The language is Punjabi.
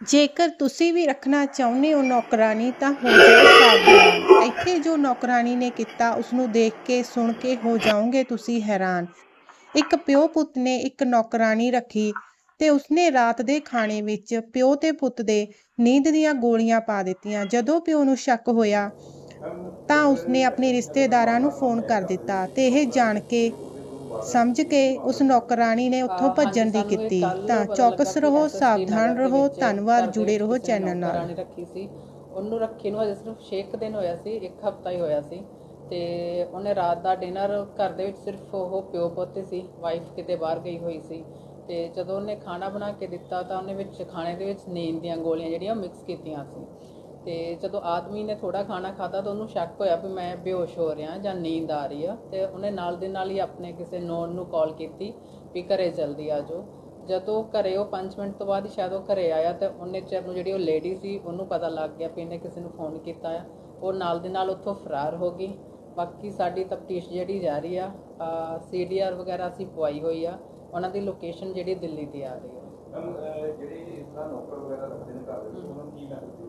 ਜੇਕਰ ਤੁਸੀਂ ਵੀ ਰੱਖਣਾ ਚਾਹੁੰਦੇ ਹੋ ਨੌਕਰਾਨੀ ਤਾਂ ਹੋ ਜਾਓ ਸਾਵਧਾਨ। ਇੱਥੇ ਜੋ ਨੌਕਰਾਨੀ ਨੇ ਕੀਤਾ ਉਸ ਨੂੰ ਦੇਖ ਕੇ, ਸੁਣ ਕੇ ਹੋ ਜਾਓਗੇ ਤੁਸੀਂ ਹੈਰਾਨ। ਇੱਕ ਪਿਓ ਪੁੱਤ ਨੇ ਇੱਕ ਨੌਕਰਾਨੀ ਰੱਖੀ ਤੇ ਉਸਨੇ ਰਾਤ ਦੇ ਖਾਣੇ ਵਿੱਚ ਪਿਓ ਤੇ ਪੁੱਤ ਦੇ ਨੀਂਦ ਦੀਆਂ ਗੋਲੀਆਂ ਪਾ ਦਿੱਤੀਆਂ। ਜਦੋਂ ਪਿਓ ਨੂੰ ਸ਼ੱਕ ਹੋਇਆ, ਤਾਂ ਉਸਨੇ ਆਪਣੇ ਰਿਸ਼ਤੇਦਾਰਾਂ ਨੂੰ ਫੋਨ ਕਰ ਦਿੱਤਾ ਤੇ ਇਹ ਜਾਣ ਕੇ ਸਮਝ ਕੇ ਉਸ ਨੌਕਰਾਨੀ ਨੇ ਉੱਥੋਂ ਭੱਜਣ ਦੀ ਕੀਤੀ। ਤਾਂ ਚੌਕਸ ਰਹੋ ਸਾਵਧਾਨ ਰਹੋ ਧੰਨਵਾਦ ਜੁੜੇ ਰਹੋ ਚੈਨਲ ਨਾਲ। ਰੱਖੀ ਸੀ। ਉਹਨੂੰ ਰੱਖੀ ਨੂੰ ਅਜੇ ਸਿਰਫ 6 ਦਿਨ ਹੋਇਆ ਸੀ ਇੱਕ ਹਫਤਾ ਹੀ ਹੋਇਆ ਸੀ। ਤੇ ਉਹਨੇ ਰਾਤ ਦਾ ਡਿਨਰ ਘਰ ਦੇ ਵਿੱਚ ਸਿਰਫ ਉਹ ਪਿਓ ਪੁੱਤ ਸੀ ਵਾਈਫ ਕਿਤੇ ਬਾਹਰ ਗਈ ਹੋਈ ਸੀ। ਤੇ ਜਦੋਂ ਉਹਨੇ ਖਾਣਾ ਬਣਾ ਕੇ ਦਿੱਤਾ ਤਾਂ ਉਹਨੇ ਵਿੱਚ ਖਾਣੇ ਦੇ ਵਿੱਚ ਨੀਂਦ ਦੀਆਂ ਗੋਲੀਆਂ ਜਿਹੜੀਆਂ ਮਿਕਸ ਕੀਤੀਆਂ ਸੀ। ਤੇ ਜਦੋਂ ਆਦਮੀ ਨੇ ਥੋੜਾ ਖਾਣਾ ਖਾਦਾ ਤਾਂ ਉਹਨੂੰ ਸ਼ੱਕ ਹੋਇਆ ਵੀ ਮੈਂ ਬੇਹੋਸ਼ ਹੋ ਰਿਹਾ, ਜਾਂ ਨੀਂਦ ਆ ਰਹੀ ਆ। ਤੇ ਉਹਨੇ ਨਾਲ ਦੇ ਨਾਲ ਹੀ ਆਪਣੇ ਕਿਸੇ ਨੋਨ ਨੂੰ ਕਾਲ ਕੀਤੀ ਵੀ ਘਰੇ ਜਲਦੀ ਆ ਜਾਓ। ਜਦੋਂ ਘਰੇ ਉਹ 5 ਮਿੰਟ ਤੋਂ ਬਾਅਦ ਸ਼ਾਇਦ ਉਹ ਘਰੇ ਆਇਆ ਤੇ ਉਹਨੇ ਚਿਰ ਨੂੰ ਜਿਹੜੀ ਉਹ ਲੇਡੀ ਸੀ ਉਹਨੂੰ ਪਤਾ ਲੱਗ ਗਿਆ ਵੀ ਇਹਨੇ ਕਿਸੇ ਨੂੰ ਫੋਨ ਕੀਤਾ ਆ। ਉਹ ਨਾਲ ਦੇ ਨਾਲ ਉੱਥੋਂ ਫਰਾਰ ਹੋ ਗਈ। ਬਾਕੀ ਸਾਡੀ ਤਫਤੀਸ਼ ਜਿਹੜੀ ਜਾਰੀ ਆ ਸੀਡੀਆਰ ਵਗੈਰਾ ਅਸੀਂ ਪਵਾਈ ਹੋਈ ਆ। ਉਹਨਾਂ ਦੀ ਲੋਕੇਸ਼ਨ ਜਿਹੜੀ ਦਿੱਲੀ ਦੀ ਆ ਰਹੀ ਆ। ਜਿਹੜੇ ਇਸ ਤਰ੍ਹਾਂ ਨੌਕਰ ਵਗੈਰਾ ਰੱਖਦੇ ਨੇ ਘਰ ਵਿੱਚ, ਉਹਨਾਂ ਨੂੰ ਕੀ ਮੈਸੇਜ